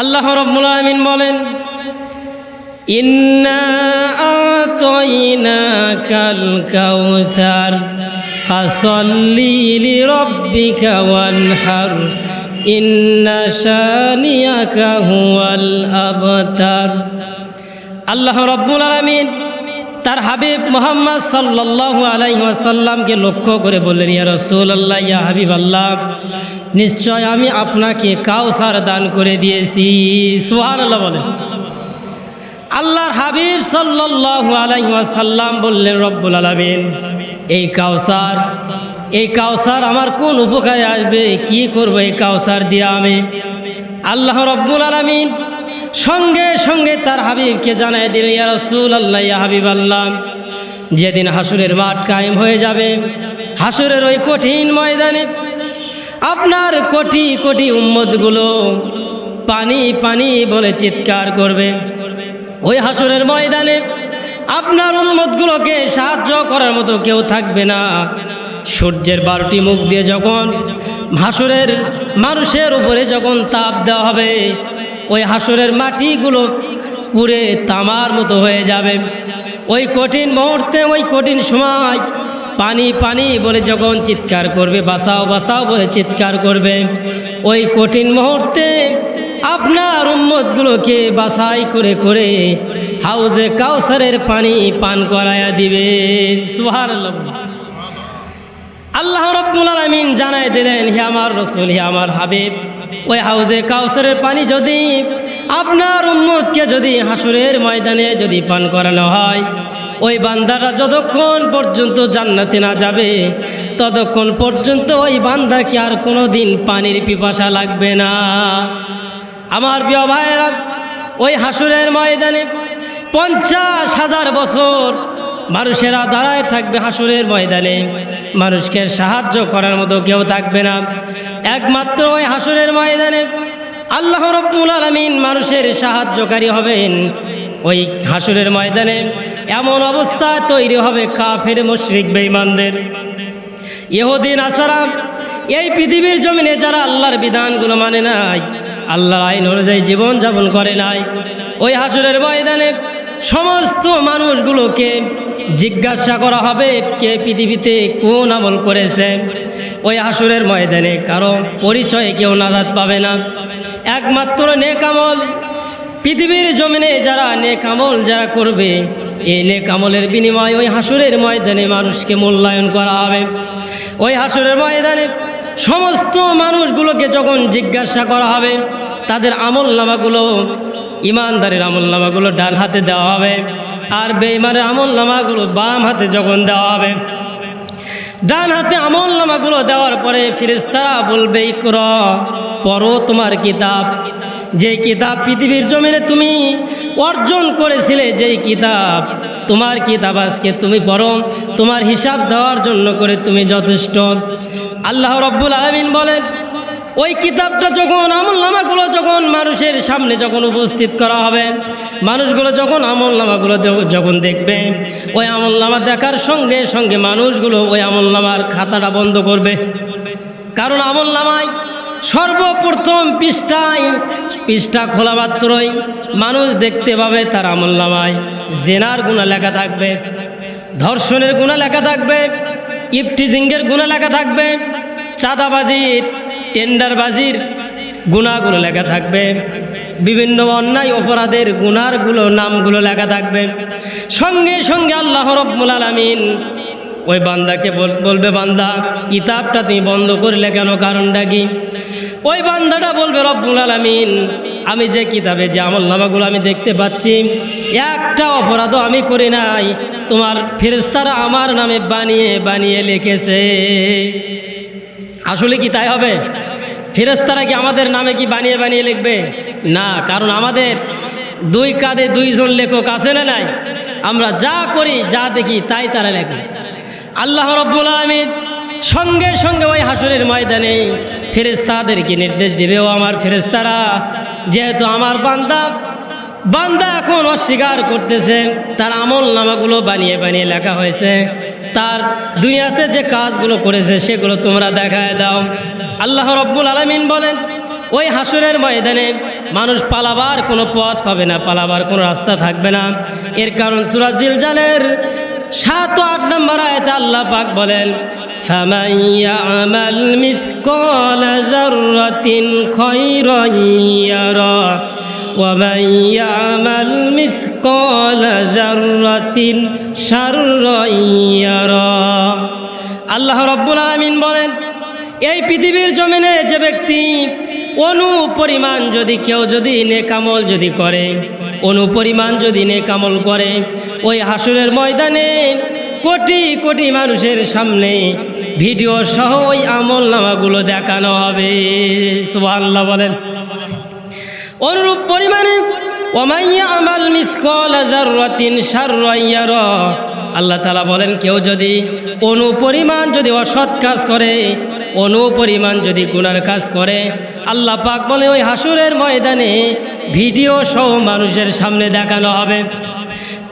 আল্লাহ রব্বুল আলমিন বলেন, ইন্না আতাইনাকাল কাউসার, ফাসাল্লি লিরাব্বিকা ওয়ানহার, ইন্না শানিয়াকা হুয়াল আবতার। আল্লাহ রব্বুল আলমিন তার হাবিব মোহাম্মদ সাল্লাল্লাহু আলাইহি ওয়াসাল্লামকে লক্ষ্য করে বললেন, ইয়া রসুল আল্লাহ ইয়া হাবিব আল্লাহ নিশ্চয় আমি আপনাকে কাউসার দান করে দিয়েছি। সোহান আল্লাহ বলেন। আল্লাহর হাবিব সাল্লাল্লাহু আলাইহি ওয়াসাল্লাম বললেন, রব্বুল আলামিন, এই কাউসার এই কাউসার আমার কোন উপকারে আসবে? কি করব এই কাউসার দিয়ে আমি? আল্লাহ রব্বুল আলামিন সঙ্গে সঙ্গে তার হাবিবকে জানাই দিলেন ইয়া রাসূল আল্লাহ ইয়া হাবিব আল্লাহ যেদিন হাসুরের মাঠ কায়েম হয়ে যাবে, হাসুরের ওই কঠিন ময়দানে আপনার কোটি কোটি উম্মতগুলো পানি পানি বলে চিৎকার করবে। ওই হাসুরের ময়দানে আপনার উন্মতগুলোকে সাহায্য করার মতো কেউ থাকবে না। সূর্যের বারোটি মুখ দিয়ে যখন হাসুরের মানুষের উপরে যখন তাপ দেওয়া হবে ওই হাসুরের মাটিগুলো পুরে তামার মতো হয়ে যাবে। ওই কঠিন মুহূর্তে, ওই কঠিন সময় পানি পানি বলে যখন চিৎকার করবে, বাসাও বাসাও বলে চিৎকার করবে। ওই কঠিন মুহূর্তে আপনার উম্মতগুলোকে বাছাই করে করে হাউজে কাউসারের পানি পান করায়া দিবেন সুহার আল্লাহ রব্বুল আলমিন জানাই দিলেন, হে আমার রসুল, হে আমার হাবিব ওই হাউজে কাউসারের পানি যদি আপনার উম্মতকে যদি হাসুরের ময়দানে যদি পান করানো হয়, ওই বান্দারা যতক্ষণ পর্যন্ত জান্নাতে না যাবে, ততক্ষণ পর্যন্ত ওই বান্দাকে আর কোনো দিন পানির পিপাসা লাগবে না। আমার প্রিয় ভাইয়েরা, ওই হাসুরের ময়দানে পঞ্চাশ হাজার বছর মানুষেরা দাঁড়ায় থাকবে হাসুরের ময়দানে। মানুষকে সাহায্য করার মতো কেউ থাকবে না। একমাত্র ওই হাসুরের ময়দানে আল্লাহ রব্বুল আলমিন মানুষের সাহায্যকারী হবেন। ওই হাসুরের ময়দানে এমন অবস্থা তৈরি হবে কাফের, মুশরিক, বেঈমানদের। ইহুদিন আসারা এই পৃথিবীর জমিনে যারা আল্লাহর বিধানগুলো মানে নাই, আল্লাহর আইন অনুযায়ী জীবন যাপন করে নাই, ওই হাসুরের ময়দানে সমস্ত মানুষগুলোকে জিজ্ঞাসা করা হবে কে পৃথিবীতে কোন আমল করেছে। ওই হাসুরের ময়দানে কারও পরিচয়ে কেউ নাজাদ পাবে না। একমাত্র নেক আমল। পৃথিবীর জমিনে যারা নেক আমল যারা করবে, এই নেক আমলের বিনিময়ে ওই হাসুরের ময়দানে মানুষকে মূল্যায়ন করা হবে। ওই হাসুরের ময়দানে সমস্ত মানুষগুলোকে যখন জিজ্ঞাসা করা হবে, তাদের আমল নামাগুলো ইমানদারের আমল নামাগুলো ডান হাতে দেওয়া হবে। আর বেইমানের আমল নামাগুলো বাম হাতে যখন দেওয়া হবে, ডান হাতে আমল নামাগুলো দেওয়ার পরে ফিরিস্তারা বলবে, ইকর, পড়ো তোমার কিতাব। যে কিতাব পৃথিবীর জমিনে তুমি অর্জন করেছিলে, যেই কিতাব তোমার কিতাব আজকে তুমি পড়ো, তোমার হিসাব দেওয়ার জন্য করে তুমি যথেষ্ট। আল্লাহ রব্বুল আলমিন বলেন ওই কিতাবটা যখন আমল নামাগুলো যখন মানুষের সামনে যখন উপস্থিত করা হবে, মানুষগুলো যখন আমল নামাগুলো যখন দেখবে, ওই আমল নামা দেখার সঙ্গে সঙ্গে মানুষগুলো ওই আমল নামার খাতাটা বন্ধ করবে। কারণ আমল নামায় সর্বপ্রথম পৃষ্ঠায়, পৃষ্ঠা খোলা মাত্রই মানুষ দেখতে পাবে তার আমল নামায় জেনার গুণা লেখা থাকবে, ধর্ষণের গুণা লেখা থাকবে ইফটিজিংয়ের গুণা লেখা থাকবে, চাঁদাবাজির টেন্ডারবাজির গুণাগুলো লেখা থাকবে। বিভিন্ন অন্যায় অপরাধের গুণারগুলো, নামগুলো লেখা থাকবে। সঙ্গে সঙ্গে আল্লাহ রব্বুল আলমিন ওই বান্দাকে বলবে, বান্দা, কিতাবটা তুমি বন্ধ করলে কেন? কারণটা কি? ওই বান্দাটা বলবে, রব্বুল আলমিন, আমি যে কিতাবে যে আমল নামাগুলো আমি দেখতে পাচ্ছি, একটা অপরাধও আমি করি নাই। তোমার ফেরেস্তারা আমার নামে বানিয়ে বানিয়ে লিখেছে। আসলে কি তাই হবে? ফেরেস্তারা কি আমাদের নামে কি বানিয়ে বানিয়ে লিখবে? না, কারণ আমাদের দুই কাঁধে দুইজন লেখক আছে না নাই? আমরা যা করি, যা দেখি, তাই তারা লেখে। আল্লাহ রব্বুল আলমিন সঙ্গে সঙ্গে ওই হাসুরের ময়দানে ফেরেস্তাদেরকে নির্দেশ দেবে, ও আমার ফেরেস্তারা যেহেতু আমার বান্দা বান্দা এখন অস্বীকার করতেছে, তার আমল নামাগুলো বানিয়ে বানিয়ে লেখা হয়েছে। তার দুনিয়াতে যে কাজগুলো করেছে সেগুলো তোমরা দেখায় দাও আল্লাহ রব্বুল আলমিন বলেন ওই হাসুরের ময়দানে মানুষ পালাবার কোনো পথ পাবে না পালাবার কোনো রাস্তা থাকবে না এর কারণ সুরাজিল জালের সাত ও আট নম্বর আয়তে আল্লাহ পাক বলেন فمن يعمل مثقال ذرة خيرا يرى ومن يعمل مثقال ذرة شرا يرى আল্লাহ রব্বুল আলমিন বলেন এই পৃথিবীর জমিনে যে ব্যক্তি অনু পরিমাণ যদি কেউ যদি নেকামল যদি করে অনু পরিমাণ যদি নেকামল করে ওই হাসুরের ময়দানে কোটি কোটি মানুষের সামনে ভিডিও সহ ওই আমল নামাগুলো দেখানো হবে সুবহানাল্লাহ বলেন অনুরূপ পরিমাণে আমাল আল্লাহ তালা বলেন, কেউ যদি অনু পরিমাণ যদি অসৎ কাজ করে অনু পরিমাণ যদি গুনার কাজ করে, আল্লাহ পাক বলে, ওই হাসুরের ময়দানে ভিডিও সহ মানুষের সামনে দেখানো হবে।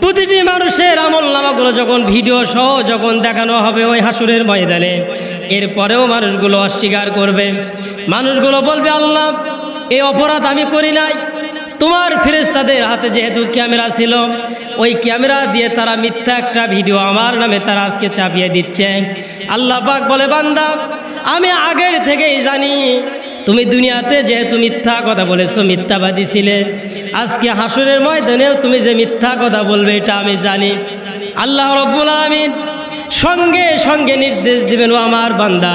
প্রতিটি মানুষের আমল নামাগুলো যখন ভিডিও সহ যখন দেখানো হবে ওই হাসুরের ময়দানে, এরপরেও মানুষগুলো অস্বীকার করবে। মানুষগুলো বলবে, আল্লাহ এই অপরাধ আমি করি নাই। তোমার ফেরেস্তাদের হাতে যেহেতু ক্যামেরা ছিল, ওই ক্যামেরা দিয়ে তারা মিথ্যা একটা ভিডিও আমার নামে তারা আজকে চাপিয়ে দিচ্ছে। আল্লাহ পাক বলে, বান্দা, আমি আগের থেকেই জানি, তুমি দুনিয়াতে যেহেতু মিথ্যা কথা বলেছ, মিথ্যাবাদী ছিলে, আজকে হাসুরের ময়দানেও তুমি যে মিথ্যা কথা বলবে, এটা আমি জানি। আল্লাহ রব্বুল আলমিন সঙ্গে সঙ্গে নির্দেশ দিবেন, ও আমার বান্দা।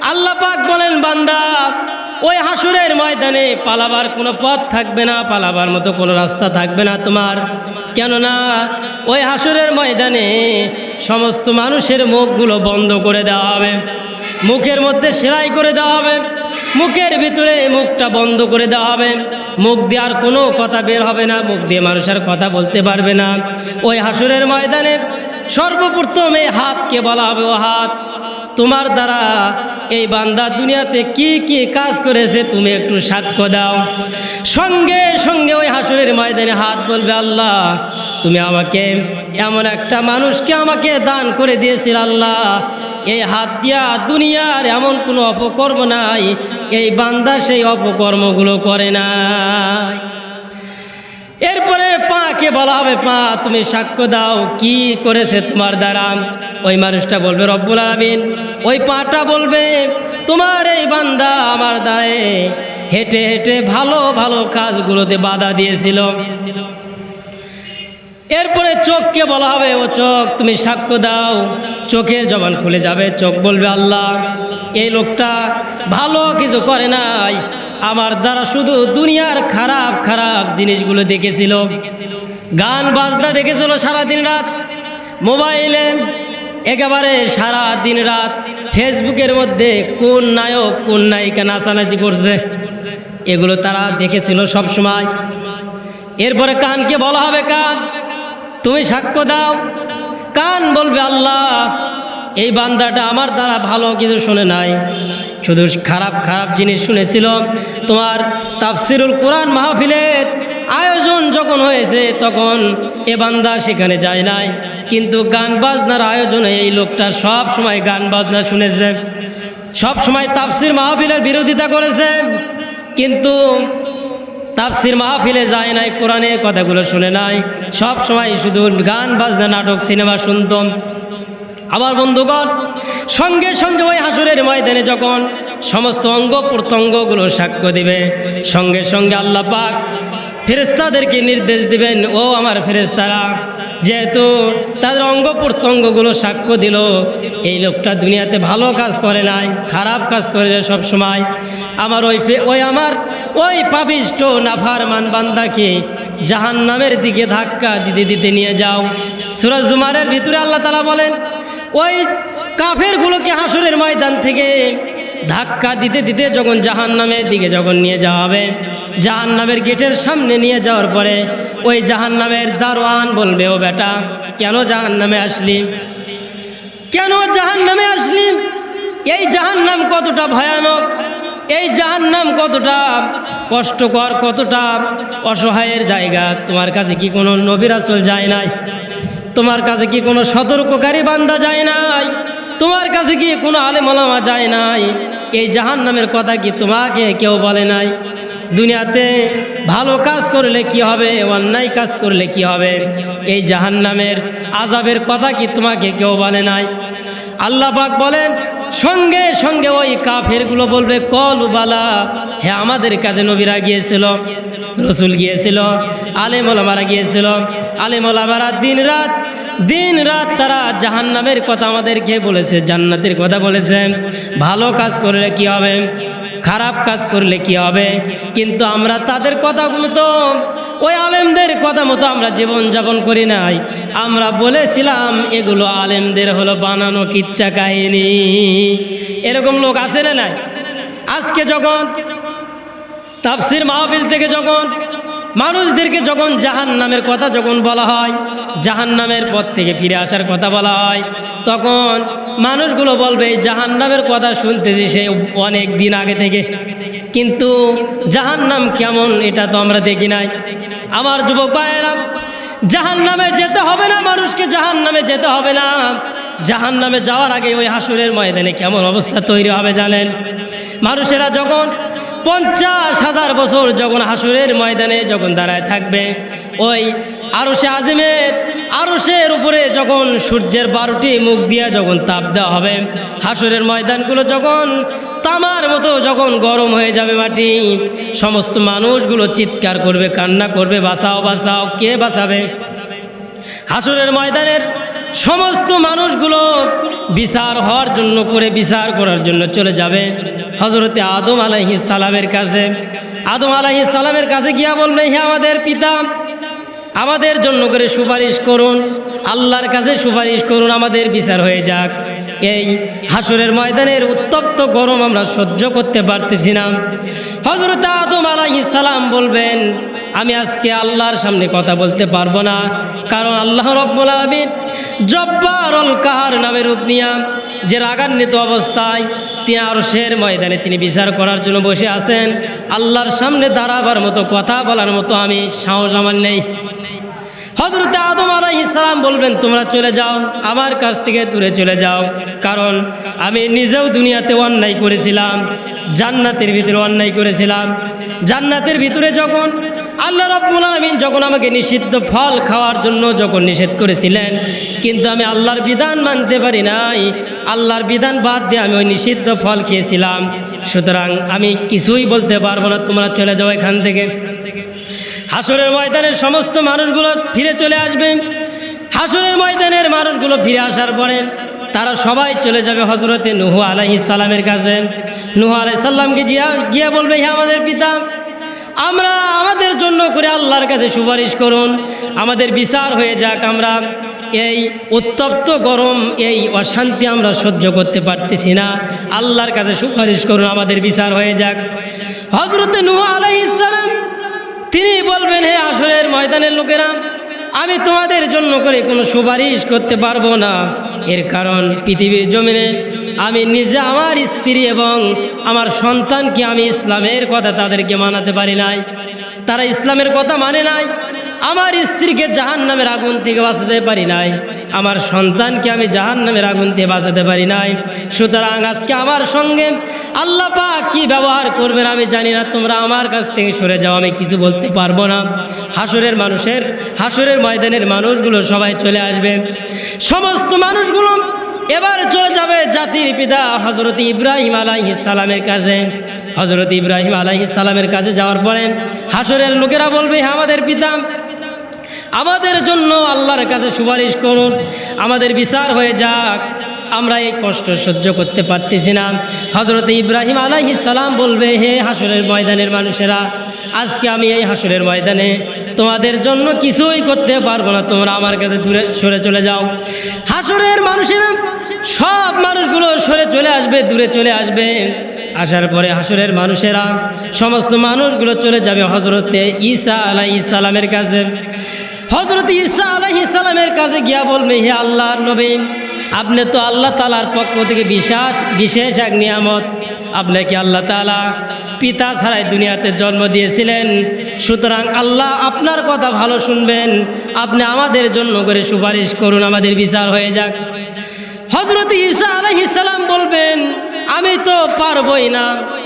আল্লাহ পাক বলেন, বান্দা, ওই হাসুরের ময়দানে পালাবার কোনো পথ থাকবে না, পালাবার মতো কোনো রাস্তা থাকবে না তোমার। কেননা, ওই হাসুরের ময়দানে সমস্ত মানুষের মুখগুলো বন্ধ করে দেওয়া হবে। মুখের মধ্যে সেলাই করে দেওয়া হবে। মুখের ভিতরে মুখটা বন্ধ করে দেওয়া হবে। মুখ দিয়ে আর কোনো কথা বের হবে না। মুখ দিয়ে মানুষ আর কথা বলতে পারবে না। ওই হাসুরের ময়দানে সর্বপ্রথম এই হাতকে বলা হবে, ও হাত। তোমার দ্বারা এই বান্দা দুনিয়াতে কি কি কাজ করেছে তুমি একটু সাক্ষ্য দাও। সঙ্গে সঙ্গে ওই হাসুরের ময়দানে হাত বলবে, আল্লাহ, তুমি আমাকে এমন একটা মানুষকে আমাকে দান করে দিয়েছিল, আল্লাহ। এই হাত দিয়া দুনিয়ার এমন কোনো অপকর্ম নাই। এই বান্দা সেই অপকর্মগুলো করে নাই। এরপরে পাকে বলা হবে, পা, তুমি সাক্ষ্য দাও, কি করেছে তোমার দ্বারা? ওই মানুষটা বলবে, রব্বুল আলমিন, ওই পাটা বলবে, তোমার এই বান্দা আমার দায়ে হেঁটে হেঁটে ভালো ভালো কাজগুলোতে বাধা দিয়েছিল। এরপরে চোখকে বলা হবে, ও চোখ, তুমি সাক্ষ্য দাও। চোখের জবান খুলে যাবে, চোখ বলবে, আল্লাহ, এই লোকটা ভালো কিছু করে নাই। আমার দ্বারা শুধু দুনিয়ার খারাপ খারাপ জিনিসগুলো দেখেছিল। গান, বাজনা দেখেছিল সারাদিন রাত। মোবাইলে একেবারে সারা দিন রাত। ফেসবুকের মধ্যে কোন নায়ক, কোন নায়িকা নাচানাচি করছে, এগুলো তারা দেখেছিল সব সময় এরপরে কানকে বলা হবে, কান, তুমি সাক্ষ্য দাও। কান বলবে, আল্লাহ, এই বান্দাটা আমার দ্বারা ভালো কিছু শুনে নাই। শুধু খারাপ খারাপ জিনিস শুনেছিল। তোমার তাফসিরুল কোরআন মাহফিলের আয়োজন যখন হয়েছে, তখন এ বান্দা সেখানে যায় নাই। কিন্তু গান বাজনার আয়োজনে এই লোকটা সব সময় গান বাজনা শুনেছে। সব সময় তাফসির মাহফিলের বিরোধিতা করেছে। কিন্তু তাফসির মাহফিলে যায় নাই কোরআনের কথাগুলো শুনে নাই। সব সময় শুধু গান বাজনা, নাটক, সিনেমা শুনতাম। আমার বন্ধুগণ, সঙ্গে সঙ্গে ওই হাসুরের ময়দানে যখন সমস্ত অঙ্গ প্রত্যঙ্গগুলো সাক্ষ্য দিবে, সঙ্গে সঙ্গে আল্লাহ পাক ফেরেস্তাদেরকে নির্দেশ দিবেন, ও আমার ফেরেস্তারা যেহেতু তাদের অঙ্গ প্রত্যঙ্গগুলো সাক্ষ্য দিল, এই লোকটা দুনিয়াতে ভালো কাজ করে নাই, খারাপ কাজ করেছে সব সময় আমার ওই ওই আমার ওই পাবিষ্ট নাফার মান বান্দাকে জাহান নামের দিকে ধাক্কা দিতে দিতে নিয়ে যাও। সুরজ জুমারের ভিতরে আল্লাহ তালা বলেন ওই কাফেরগুলোকে হাসুরের ময়দান থেকে ধাক্কা দিতে দিতে যখন জাহান নামের দিকে যখন নিয়ে যাওয়া হবে জাহান নামের গেটের সামনে নিয়ে যাওয়ার পরে ওই জাহান নামের দারোয়ান বলবে, ও বেটা, কেন জাহান নামে আসলি? কেন জাহান নামে আসলি? এই জাহান নাম কতটা ভয়ানক, এই জাহান নাম কতটা কষ্টকর, কতটা অসহায়ের জায়গা, তোমার কাছে কি কোনো নবিরাসল যায় নাই? তোমার কাছে কি কোনো সতর্ককারী বান্দা যায় নাই? তোমার কাছে কি কোনো আলেমলামা যায় নাই? এই জাহান নামের কথা কি তোমাকে কেউ বলে নাই? দুনিয়াতে ভালো কাজ করলে কি হবে, অন্যায় কাজ করলে কি হবে? এই জাহান নামের আজাবের কথা কি তোমাকে কেউ বলে নাই? আল্লাহ পাক বলেন, সঙ্গে সঙ্গে ওই কাফেরগুলো বলবে কলুবালা হ্যাঁ আমাদের কাছে নবীরা গিয়েছিল। রসুল গিয়েছিল আলেমলামারা গিয়েছিল। আলেমলামারা দিন রাত দিন রাত তারা জাহান্নামের কথা আমাদেরকে বলেছে, জান্নাতের কথা বলেছে। ভালো কাজ করলে কি হবে? খারাপ কাজ করলে কি হবে? কিন্তু আমরা তাদের কথাগুলো তো, ওই আলেমদের কথা মতো আমরা জীবন যাপন করি নাই। আমরা বলেছিলাম, এগুলো আলেমদের হলো বানানো কিচ্ছা কাহিনী। এরকম লোক আছে না নাই? আজকে যখন তাফসির মাহফিল থেকে যখন মানুষদেরকে যখন জাহান নামের কথা যখন বলা হয় জাহান নামের পথ থেকে ফিরে আসার কথা বলা হয়, তখন মানুষগুলো বলবে জাহান নামের কথা শুনতেছি সে অনেক দিন আগে থেকে। কিন্তু জাহান নাম কেমন এটা তো আমরা দেখি নাই। আমার যুবক ভাইয়েরা জাহান নামে যেতে হবে না মানুষকে জাহান নামে যেতে হবে না। জাহান নামে যাওয়ার আগে ওই হাসুরের ময়দানে কেমন অবস্থা তৈরি হবে জানেন? মানুষেরা যখন পঞ্চাশ হাজার বছর যখন হাসুরের ময়দানে যখন দাঁড়ায় থাকবে, ওই আরও সে আজিমের আরও সের উপরে যখন সূর্যের বারোটি মুখ দিয়ে যখন তাপ দেওয়া হবে, হাসুরের ময়দানগুলো যখন তামার মতো যখন গরম হয়ে যাবে মাটি, সমস্ত মানুষগুলো চিৎকার করবে, কান্না করবে, বাঁচাও বাঁচাও, কে বাঁচাবে? হাসুরের ময়দানের সমস্ত মানুষগুলো বিচার হওয়ার জন্য করে বিচার করার জন্য চলে যাবে। হজরতে আদম আলাহি সালামের কাছে। আদম আলাহি সালামের কাছে গিয়া বলবে হে আমাদের পিতা, আমাদের জন্য করে সুপারিশ করুন। আল্লাহর কাছে সুপারিশ করুন, আমাদের বিচার হয়ে যাক। এই হাসরের ময়দানের উত্তপ্ত গরম আমরা সহ্য করতে পারতেছি না। হজরত আদম আলাইহিস সালাম বলবেন, আমি আজকে আল্লাহর সামনে কথা বলতে পারব না। কারণ আল্লাহ রব্বুল আলমিন জব্বার অল কাহার নামের উপনিয়া যে রাগান্বিত অবস্থায় তিনি আরও শের ময়দানে তিনি বিচার করার জন্য বসে আছেন। আল্লাহর সামনে দাঁড়াবার মতো, কথা বলার মতো আমি সাহস আমার নেই। হজরত আদম আলাইসালাম বলবেন, তোমরা চলে যাও, আমার কাছ থেকে দূরে চলে যাও। কারণ আমি নিজেও দুনিয়াতে অন্যায় করেছিলাম, জান্নাতের ভিতরে অন্যায় করেছিলাম। জান্নাতের ভিতরে যখন আল্লাহ রব্বুল আলমিন যখন আমাকে নিষিদ্ধ ফল খাওয়ার জন্য যখন নিষেধ করেছিলেন, কিন্তু আমি আল্লাহর বিধান মানতে পারি নাই। আল্লাহর বিধান বাদ দিয়ে আমি ওই নিষিদ্ধ ফল খেয়েছিলাম। সুতরাং আমি কিছুই বলতে পারব না, তোমরা চলে যাও এখান থেকে। হাসরের ময়দানের সমস্ত মানুষগুলো ফিরে চলে আসবে। হাসরের ময়দানের মানুষগুলো ফিরে আসার পরে তারা সবাই চলে যাবে হজরতে নুহু আলাহি সালামের কাছে। নুহু আলাই সাল্লামকে গিয়া গিয়া বলবে হ্যাঁ আমাদের পিতা, আমরা আমাদের জন্য করে আল্লাহর কাছে সুপারিশ করুন। আমাদের বিচার হয়ে যাক আমরা। এই উত্তপ্ত গরম, এই অশান্তি আমরা সহ্য করতে পারতেছি না। আল্লাহর কাছে সুপারিশ করুন, আমাদের বিচার হয়ে যাক। হজরতে নুহু আলাইহিস সালাম, তিনি বলবেন, হে আসরের ময়দানের লোকেরা, আমি তোমাদের জন্য করে কোনো সুপারিশ করতে পারব না। এর কারণ, পৃথিবীর জমিনে আমি নিজে আমার স্ত্রী এবং আমার সন্তানকে আমি ইসলামের কথা তাদেরকে মানাতে পারি নাই। তারা ইসলামের কথা মানে নাই। আমার স্ত্রীকে জাহান নামের আগুন থেকে বাঁচাতে পারি নাই। আমার সন্তানকে আমি জাহান নামের আগুন থেকে বাঁচাতে পারি নাই। সুতরাং আজকে আমার সঙ্গে আল্লাহ পাক কি ব্যবহার করবেন আমি জানি না। তোমরা আমার কাছ থেকে সরে যাও, আমি কিছু বলতে পারব না। হাসুরের মানুষের, হাসুরের ময়দানের মানুষগুলো সবাই চলে আসবে। সমস্ত মানুষগুলো এবার চলে যাবে জাতির পিতা হজরত ইব্রাহিম সালামের কাছে। হজরত ইব্রাহিম সালামের কাছে যাওয়ার পরে হাসরের লোকেরা বলবে "হে আমাদের পিতা আমাদের জন্য আল্লাহর কাছে সুপারিশ করুন। আমাদের বিচার হয়ে যাক। আমরা এই কষ্ট সহ্য করতে পারতেছি না। হজরত ইব্রাহিম আলাইহিস সালাম বলবে, হে হাসরের ময়দানের মানুষেরা, আজকে আমি এই হাসরের ময়দানে তোমাদের জন্য কিছুই করতে পারব না। তোমরা আমার কাছে দূরে সরে চলে যাও। হাসরের মানুষেরা, সব মানুষগুলো সরে চলে আসবে, দূরে চলে আসবে। আসার পরে হাসুরের মানুষেরা, সমস্ত মানুষগুলো চলে যাবে হজরতে ঈসা আলাই সালামের কাছে। হজরত ইসা আলাহি সালামের কাছে গিয়া বলবে, হে আল্লাহর নবী, আপনি তো আল্লাহ তালার পক্ষ থেকে বিশ্বাস বিশেষ এক নিয়ামত। আপনাকে আল্লাহ তালা পিতা ছাড়াই দুনিয়াতে জন্ম দিয়েছিলেন? সুতরাং আল্লাহ আপনার কথা ভালো শুনবেন। আপনি আমাদের জন্য করে সুপারিশ করুন, আমাদের বিচার হয়ে যাক। আমি তো পারবই না।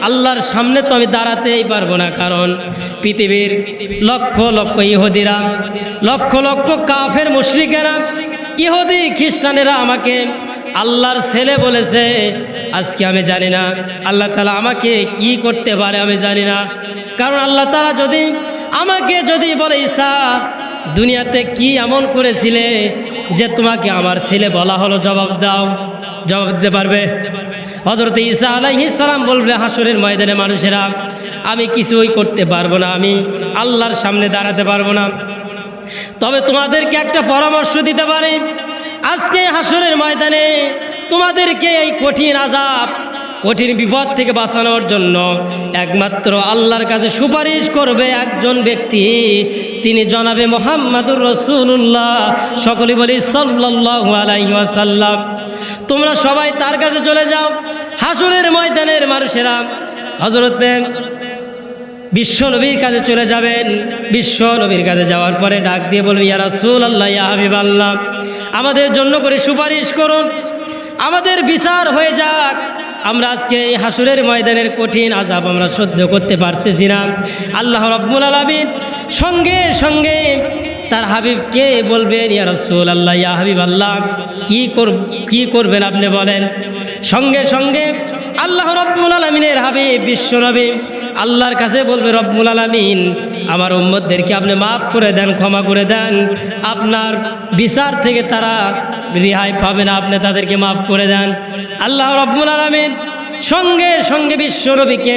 আল্লাহর সামনে তো আমি দাঁড়াতেই পারব না, কারণ পৃথিবীর লক্ষ লক্ষ ইহুদিরা, লক্ষ লক্ষ কাফের মুশ্রিকেরা, ইহুদি খ্রিস্টানেরা আমাকে আল্লাহর ছেলে বলেছে, আজকে আমি জানি না আল্লাহ তালা আমাকে কি করতে পারে আমি জানি না। কারণ আল্লাহ তালা যদি আমাকে যদি বলে, ঈসা, দুনিয়াতে কি এমন করেছিলে যে তোমাকে আমার ছেলে বলা হলো? জবাব দাও, জবাব দিতে পারবে? হজরত ঈসা আলাইহিস সালাম বলবে হাসরের ময়দানে মানুষেরা, আমি কিছুই করতে পারব না, আমি আল্লাহর সামনে দাঁড়াতে পারব না। তবে তোমাদেরকে একটা পরামর্শ দিতে পারে। আজকে হাসরের ময়দানে তোমাদেরকে এই কঠিন আজাব কঠিন বিপদ থেকে বাঁচানোর জন্য একমাত্র আল্লাহর কাছে সুপারিশ করবে একজন ব্যক্তি। তিনি জনাবে মোহাম্মদুর রসুল্লাহ সকলে বলি সাল্লাহ আলাইসাল্লাম তোমরা সবাই তার কাছে চলে যাও। হাসুরের ময়দানের মানুষেরা হজরতে বিশ্ব নবীর কাছে চলে যাবেন। বিশ্ব নবীর কাছে যাওয়ার পরে ডাক দিয়ে বলবি, ইয়া রাসূল আল্লাহ হাবিব আল্লাহ আমাদের জন্য করে সুপারিশ করুন। আমাদের বিচার হয়ে যাক। আমরা আজকে এই হাসুরের ময়দানের কঠিন আজাব আমরা সহ্য করতে পারতেছি না। আল্লাহ রব্বুল আলমিন সঙ্গে সঙ্গে তার হাবিবকে বলবেন, ইয়া রসুল আল্লাহ ইয়া হাবিব আল্লাহ কী কর কী করবেন আপনি বলেন? সঙ্গে সঙ্গে আল্লাহ রব্বুল আলমিনের হাবিব, বিশ্ব নবী আল্লাহর কাছে বলবে, রব্বুল আলমিন, আমার উম্মতদেরকে আপনি মাফ করে দেন, ক্ষমা করে দেন। আপনার বিচার থেকে তারা রেহাই পাবে না, আপনি তাদেরকে মাফ করে দেন। আল্লাহ রব্বুল আলমিন সঙ্গে সঙ্গে বিশ্ব নবীকে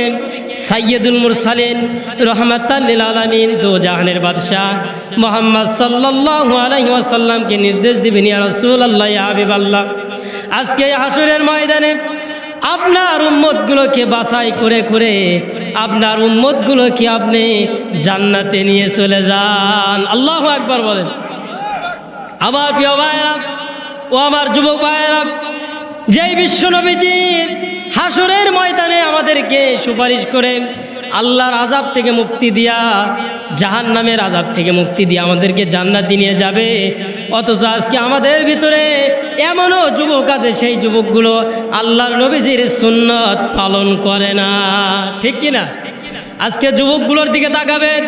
সাইয়দুল মুরসালিন রহমতাল্লিল আলমিন, দো জাহানের বাদশাহ মোহাম্মদ সাল্লাহ আলহিমসাল্লামকে নির্দেশ দিবেন রসুল আল্লাহ হাবিব আল্লাহ আজকে হাসুরের ময়দানে আপনার উম্মতগুলোকে বাছাই করে করে আপনার উম্মতগুলোকে আপনি জান্নাতে নিয়ে চলে যান। আল্লাহ একবার বলেন। আমার প্রিয় ভাইয়েরা ও আমার যুবক ভাইয়েরা, যেই বিশ্বনবীজি হাসুরের ময়দানে আমাদেরকে সুপারিশ করে আল্লাহর আজাব থেকে মুক্তি দিয়া জাহান নামের আজাব থেকে মুক্তি দিয়ে আমাদেরকে জান্নাতি নিয়ে যাবে। অথচ আজকে আমাদের ভিতরে এমনও যুবক আছে, সেই যুবকগুলো আল্লাহর নবীজির সুন্নত পালন করে না। ঠিক কি না? আজকে যুবকগুলোর দিকে তাকাবেন,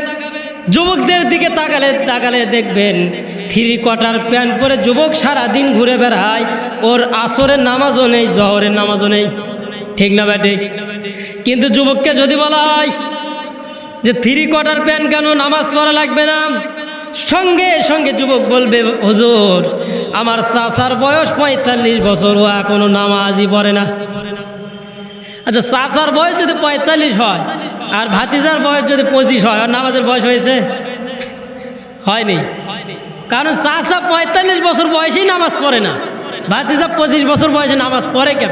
যুবকদের দিকে তাকালে তাকালে দেখবেন থ্রি কোয়ার্টার প্যান্ট পরে যুবক সারা দিন ঘুরে বেড়ায়, ওর আসরের নামাজও নেই, জহরের নামাজও নেই। ঠিক না ব্যাটে কিন্তু যুবককে যদি বলা হয় যে থ্রি কোয়ার্টার প্যান্ট কেন নামাজ পড়া লাগবে না? সঙ্গে সঙ্গে যুবক বলবে, হুজুর, আমার চাচার বয়স পঁয়তাল্লিশ বছর, ও এখনও নামাজই পড়ে না। আচ্ছা চাচার বয়স যদি পঁয়তাল্লিশ হয়, আর ভাতিজার বয়স যদি পঁচিশ হয়, আর নামাজের বয়স হয়েছে? হয়নি। কারণ চাচা পঁয়তাল্লিশ বছর বয়সেই নামাজ পড়ে না। ভাতিজা পঁচিশ বছর বয়সে নামাজ পড়ে কেন?